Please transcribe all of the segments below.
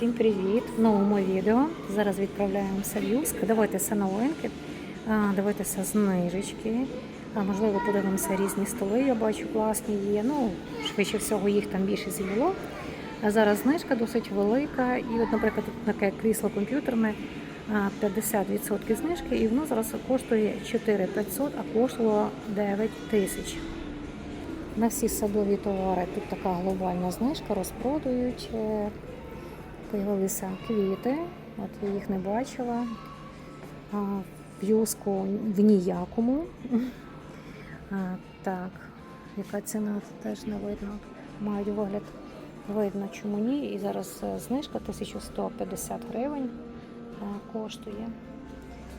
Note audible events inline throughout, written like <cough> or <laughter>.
Всім привіт! В новому відео. Зараз відправляємося в Юск. Дивитися новинки, дивитися знижечки. Можливо, подивимося різні столи. Я бачу, класні є. Ну, швидше всього, їх там більше. А зараз знижка досить велика. І, от, наприклад, таке крісло комп'ютерне 50% знижки, і воно зараз коштує 4500, а коштувало 9 тисяч. На всі садові товари тут така глобальна знижка, розпродають. Е, Появилися квіти, от я їх не бачила. А, В ніякому. А, Так, яка ціна теж не видно. Мають вигляд видно, чому ні. І зараз е, знижка 1150 гривень а, коштує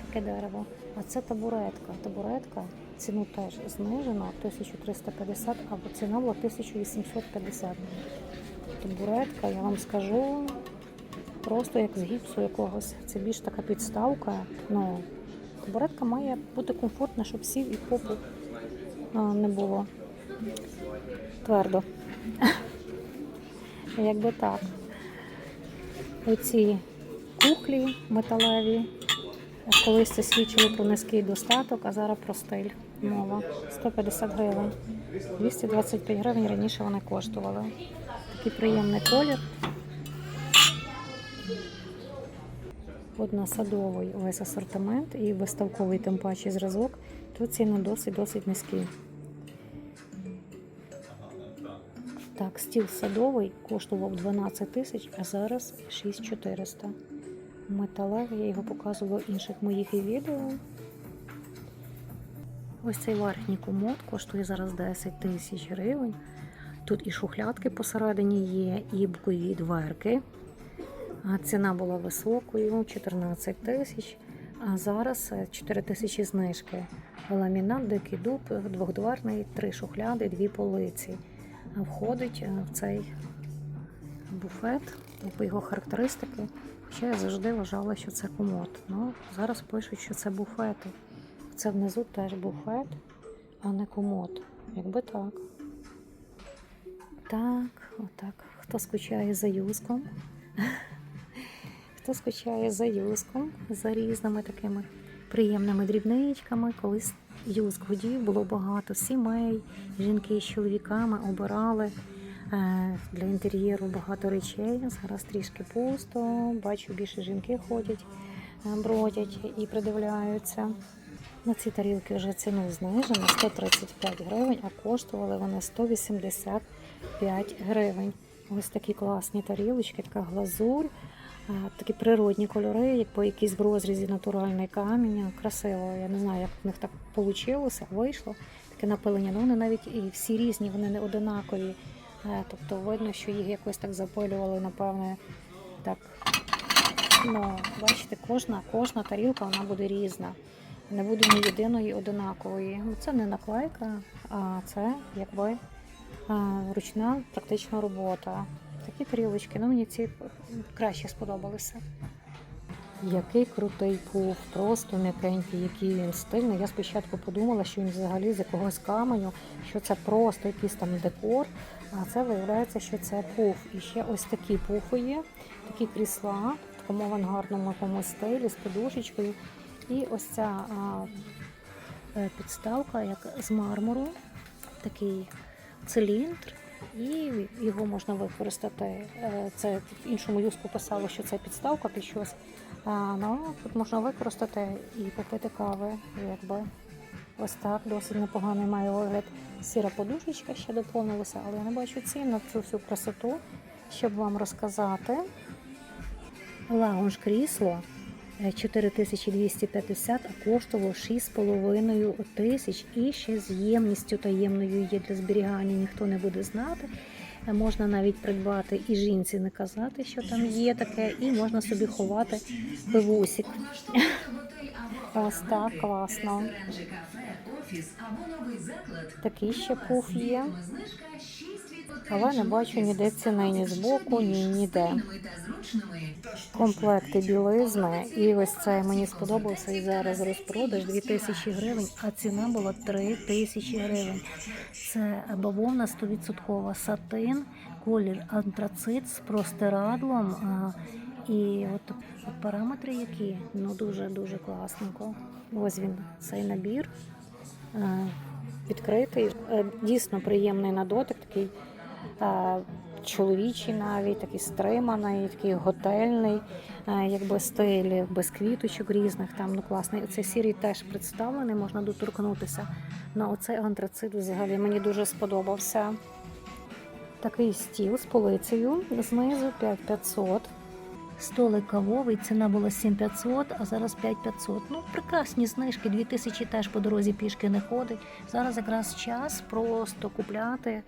таке дерево. А це табуретка. Табуретка ціну теж знижено 1350, або ціна була 1850. Табуретка, я вам скажу, просто як з гіпсу якогось. Це більш така підставка. Ну, табуретка має бути комфортна, щоб сів і попу не було твердо. <laughs> Якби так. Оці кухлі металеві. Колись це свідчило про низький достаток, а зараз про стиль. Мова. 150 гривень. 225 гривень раніше вони коштували. Такий приємний колір. От на садовий весь асортимент і виставковий тим паче зразок. Тут ціни досить-досить низькі. Так, стіл садовий коштував 12 тисяч, а зараз 6400. Металевий, я його показувала в інших моїх відео. Ось цей верхній комод коштує зараз 10 тисяч гривень. Тут і шухлядки посередині є, і бокові дверки. Ціна була високою 14 тисяч, а зараз 4 тисячі знижки. Ламінат, дикий дуб, двохдверний, три шухляди, дві полиці. Входить е, в цей буфет, по його характеристики. Хоча я завжди вважала, що це комод. Ну, зараз пишуть, що це буфети. Це внизу теж буфет, а не комод. Якби так. Так, отак. Хто скучає за юзком? <laughs> Хто скучає за юзком, за різними такими приємними дрібничками. Колись юзк водій було багато сімей, жінки з чоловіками обирали е, для інтер'єру багато речей. Зараз трішки пусто. Бачу, більше жінки ходять, е, бродять і придивляються. На ці тарілки вже ціну знижено 135 гривень, а коштували вони 185 гривень. Ось такі класні тарілочки, така глазурь, такі природні кольори, як по якійсь в розрізі натуральний камінь. Красиво. Я не знаю, як в них так вийшло, вийшло. Таке напилення. Ну, вони навіть і всі різні, вони не одинакові. Е, Тобто видно, що їх якось так запилювали, напевне, так. Ну, бачите, кожна, кожна тарілка вона буде різна. Не буде ні єдиної одинакової. Ну, Це не наклейка, а це якби ручна практична робота. Такі тарілочки, ну мені ці краще сподобалися. Який крутий пуф, просто м'якенький, який він стильний. Я спочатку подумала, що він взагалі з якогось каменю, що це просто якийсь там декор, а це виявляється, що це пуф. І ще ось такі пуфи є, такі крісла в такому авангардному якомусь стилі з подушечкою. І ось ця а, е, підставка, як з мармуру, такий циліндр, і його можна використати. Е, Це в іншому юску писало, що це підставка під щось. Ну, тут можна використати і попити кави, якби. Ось так, досить непоганий має вигляд. Сіра подушечка ще доповнилася, але я не бачу цін на цю всю красоту, щоб вам розказати. Лаунж крісло 4250, а коштувало 6,5 тисяч. І ще з ємністю таємною є для зберігання, ніхто не буде знати. Можна навіть придбати і жінці не казати, що там є таке, і можна собі ховати пивусик. Ось так, класно. Такий ще пуф є. Але не бачу ніде ціни ні збоку, ні ніде. Комплекти білизни. І ось це мені сподобався. І зараз розпродаж 2000 гривень, а ціна була 3000 гривень. Це бавовна 100% сатин, колір антрацит з простирадлом. І от, параметри які, ну дуже-дуже класненько. Ось він, цей набір. Відкритий. Е, Дійсно приємний на дотик, такий чоловічий навіть, такий стриманий, такий готельний, е, якби стиль, без квіточок різних. Там ну класний. Цей сірий теж представлений, можна доторкнутися. Ну, оцей антрацит взагалі мені дуже сподобався. Такий стіл з полицею знизу 5500. Столик кавовий, ціна була 7500, а зараз 5500. Ну, прекрасні знижки, 2000 теж по дорозі пішки не ходить. Зараз якраз час просто купляти.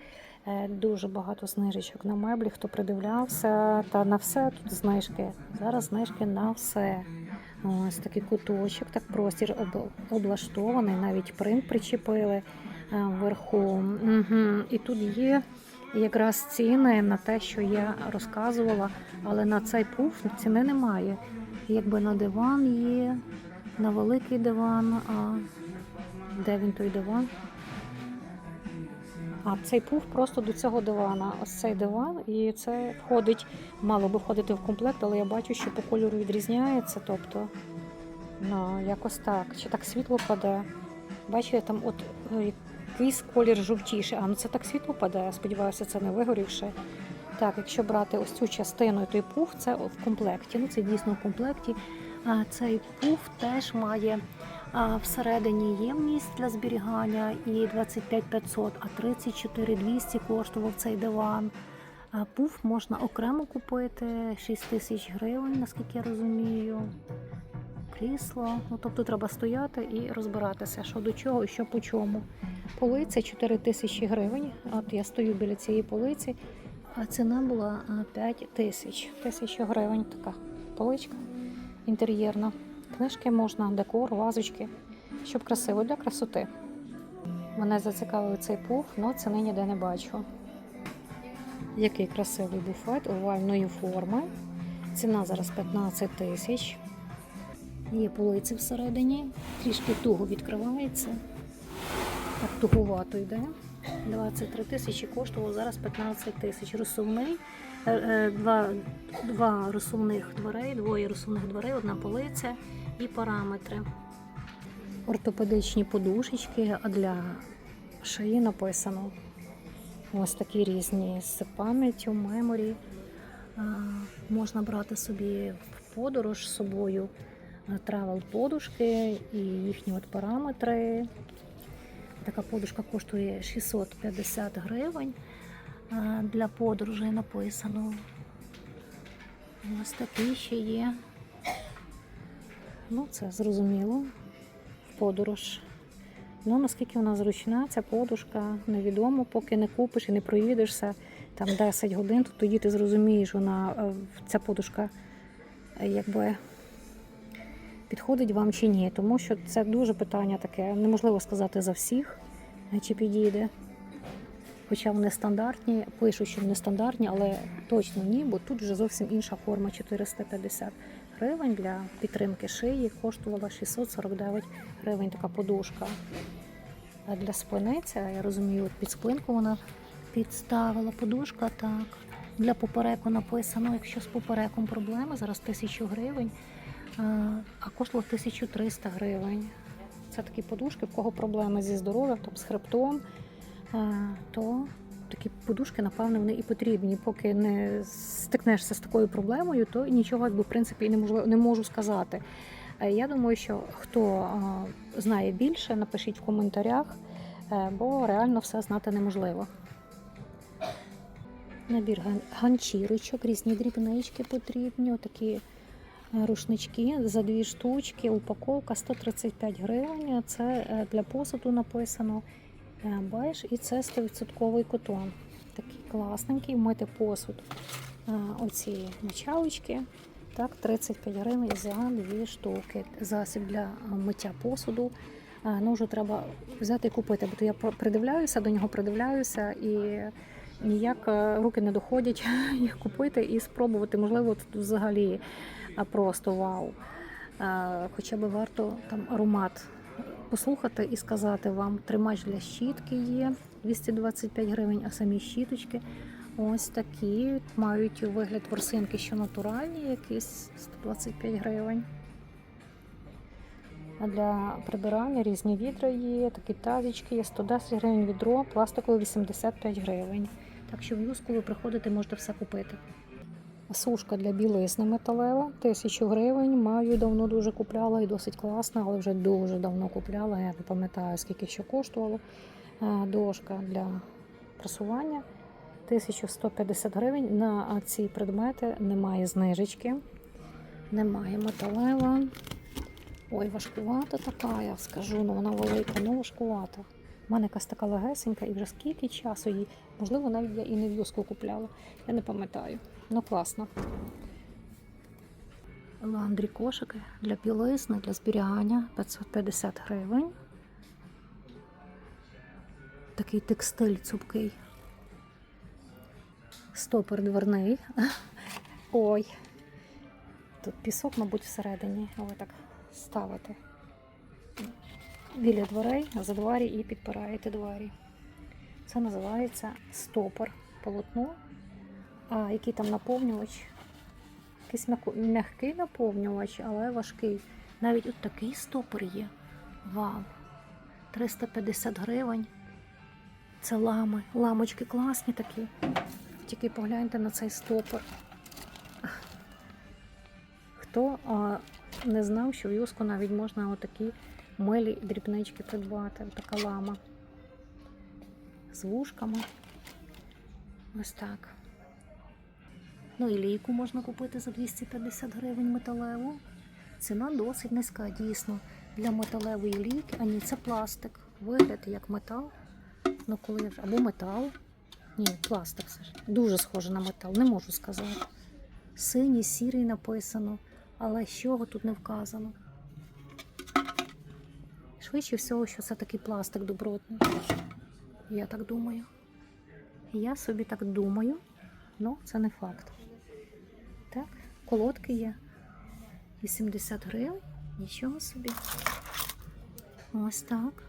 Е, Дуже багато знижечок на меблі, хто придивлявся, та на все тут знижки. Зараз знижки на все. Ось такий куточок, так простір об- облаштований, навіть принт причепили е, вверху. Угу. І тут є якраз ціни на те, що я розказувала, але на цей пуф ціни немає. Якби на диван є, на великий диван, а де він той диван? А цей пуф просто до цього дивана. Ось цей диван, і це входить, мало би входити в комплект, але я бачу, що по кольору відрізняється. Тобто, ну, якось так. Чи так світло паде? Бачу, я там от е, якийсь колір жовтіший. А ну це так світло паде. Сподіваюся, це не вигорівше. Так, якщо брати ось цю частину, і той пуф, це в комплекті. Ну це дійсно в комплекті. А цей пуф теж має всередині ємність для зберігання і 25 500, а 34 200 коштував цей диван. Пуф можна окремо купити 6 тисяч гривень, наскільки я розумію. Крісло. Ну, тобто треба стояти і розбиратися, що до чого і що по чому. Полиця 4 тисячі гривень. От я стою біля цієї полиці, а ціна була 5 тисяч. Тисяча гривень така поличка інтер'єрна. Книжки можна, декор, вазочки, щоб красиво для красоти. Мене зацікавив цей пуф, але ціни ніде не бачу. Який красивий буфет овальної форми. Ціна зараз 15 тисяч. Є полиці всередині, трішки туго відкривається. Так туговато йде. 23 тисячі коштував зараз 15 тисяч. Розсувний, е, е, два, два розсувних дверей, двоє розсувних дверей, одна полиця і параметри. Ортопедичні подушечки, а для шиї написано. Ось такі різні з пам'яттю, меморі. Можна брати собі в подорож з собою тревел подушки і їхні от параметри. Така подушка коштує 650 гривень. Для подорожей написано. Ось такі ще є. Ну, це зрозуміло. Подорож. Ну, наскільки вона зручна, ця подушка, невідомо, поки не купиш і не проїдешся там 10 годин, то тоді ти зрозумієш, вона е, ця подушка е, якби підходить вам чи ні. Тому що це дуже питання таке. Неможливо сказати за всіх, е, чи підійде. Хоча вони стандартні, пишуть, що вони стандартні, але точно ні, бо тут вже зовсім інша форма 450 гривень для підтримки шиї коштувала 649 гривень така подушка. А для спини це, я розумію, під спинку вона підставила подушка, так. Для попереку написано, якщо з попереком проблеми, зараз 1000 гривень, а, коштувало 1300 гривень. Це такі подушки, в кого проблеми зі здоров'ям, там, з хребтом, то такі подушки, напевно, вони і потрібні. Поки не стикнешся з такою проблемою, то нічого, в принципі, і неможливо, не можу сказати. Е, Я думаю, що хто знає більше, напишіть в коментарях, е, бо реально все знати неможливо. Набір ганчірочок, різні дрібнички потрібні, отакі рушнички за дві штучки, упаковка 135 гривень. Це е, для посуду написано е, беж і це 100% котон. Такий класненький, мити посуд. Е, Оці мочалочки. Так, 35 гривень за дві штуки. Засіб для е, миття посуду. Е, Ну, вже треба взяти і купити, бо то я придивляюся, до нього придивляюся і ніяк е, руки не доходять <laughs> їх купити і спробувати. Можливо, тут взагалі просто вау. Е, Хоча б варто там аромат послухати і сказати вам, тримач для щітки є 225 гривень, а самі щіточки Ось такі мають вигляд ворсинки, що натуральні, якісь 125 гривень. А для прибирання різні відра є, такі тазічки є 110 гривень відро, пластикове 85 гривень. Так що в юску ви приходите, можете все купити. Сушка для білизни металева 1000 гривень. Маю давно дуже купляла і досить класна, але вже дуже давно купляла. Я не пам'ятаю, скільки що коштувало. Е, Дошка для прасування 1150 гривень. На ці предмети немає знижечки. Немає металева. Ой, важкувата така, я скажу, ну вона велика, ну важкувата. У мене якась така легесенька, і вже скільки часу її, можливо, навіть я і не в юску купляла. Я не пам'ятаю. Ну класно. Ландрі кошики для білизни, для зберігання 550 гривень. Такий текстиль цупкий. Стопор дверний. <laughs> Ой. Тут пісок, мабуть, всередині, але так ставити біля дверей, за двері і підпираєте двері. Це називається стопор полотно. А який там наповнювач? Якийсь м'який наповнювач, але важкий. Навіть от такий стопор є. Вау! 350 гривень. Це лами. Ламочки класні такі. Тільки погляньте на цей стопор. Хто а, не знав, що в юску навіть можна отакі милі дрібнички придбати. Така лама. З вушками. Ось так. Ну і лійку можна купити за 250 гривень металеву. Ціна досить низька, дійсно. Для металевої лійки, а ні, це пластик. Вигляд як метал. Ну, коли вже- або метал. Ні, пластик все ж. Дуже схоже на метал, не можу сказати. Синій, сірий написано, але з чого тут не вказано. Швидше всього, що це такий пластик добротний. Я так думаю. Я собі так думаю, але це не факт. Так, колодки є. 80 гривень. Нічого собі. Ось так.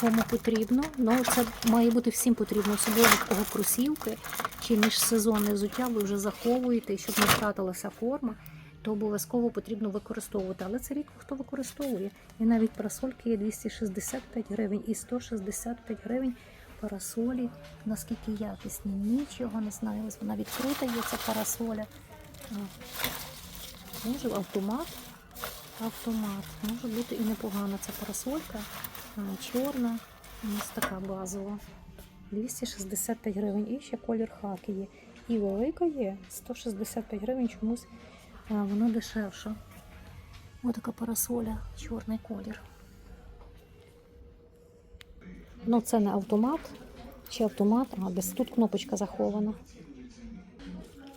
Кому потрібно. Ну, це має бути всім потрібно, особливо кого кросівки чи міжсезонне взуття ви вже заховуєте, щоб не втратилася форма, то обов'язково потрібно використовувати. Але це рідко хто використовує. І навіть парасольки є 265 гривень і 165 гривень парасолі. Наскільки якісні, нічого не знаю. Ось Вона відкрита є ця парасоля. Може автомат. Автомат. Може бути і непогана ця парасолька. Чорна. Ось така базова. 265 гривень. І ще колір хаки є. І велика є. 165 гривень чомусь воно дешевше. Ось така парасоля, чорний колір. Ну, це не автомат. Чи автомат, а десь тут кнопочка захована.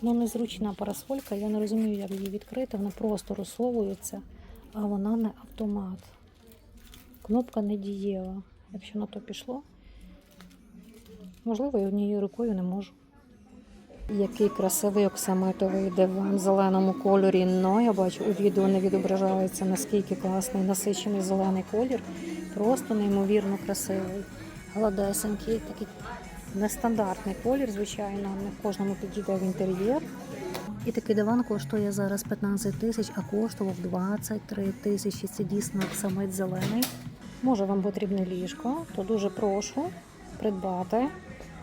Ну, незручна парасолька, я не розумію, як її відкрити. Вона просто розсовується, а вона не автомат. Кнопка не дієва. Якщо на то пішло, можливо, я однією рукою не можу. Який красивий оксамитовий диван в зеленому кольорі. Ну, я бачу, у відео не відображається, наскільки класний насичений зелений колір. Просто неймовірно красивий. Гладесенький, такий нестандартний колір, звичайно, не в кожному підійде в інтер'єр. І такий диван коштує зараз 15 тисяч, а коштував 23 тисячі. Це дійсно самець зелений. Може вам потрібне ліжко, то дуже прошу придбати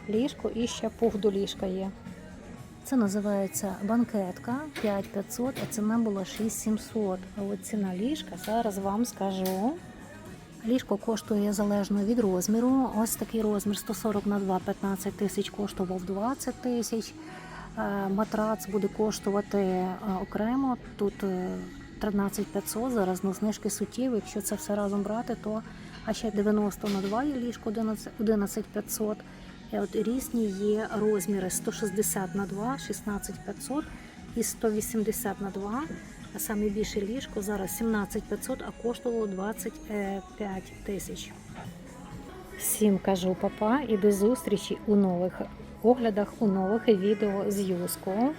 ліжко і ще пух до ліжка є. Це називається банкетка 5500, а ціна була 6700. А от ціна ліжка зараз вам скажу. Ліжко коштує залежно від розміру. Ось такий розмір 140 на 2, 15 тисяч коштував 20 тисяч. Е, Матрац буде коштувати е, окремо. Тут е, 13 500, зараз на знижки суттєві. Якщо це все разом брати, то а ще 90 на 2 є ліжко 11 11 500. І от різні є розміри 160 на 2, 16500 і 180 на 2. А саме більше ліжко зараз 17500, а коштувало 25 тисяч. Всім кажу папа і до зустрічі у нових оглядах, у нових відео з Юскою.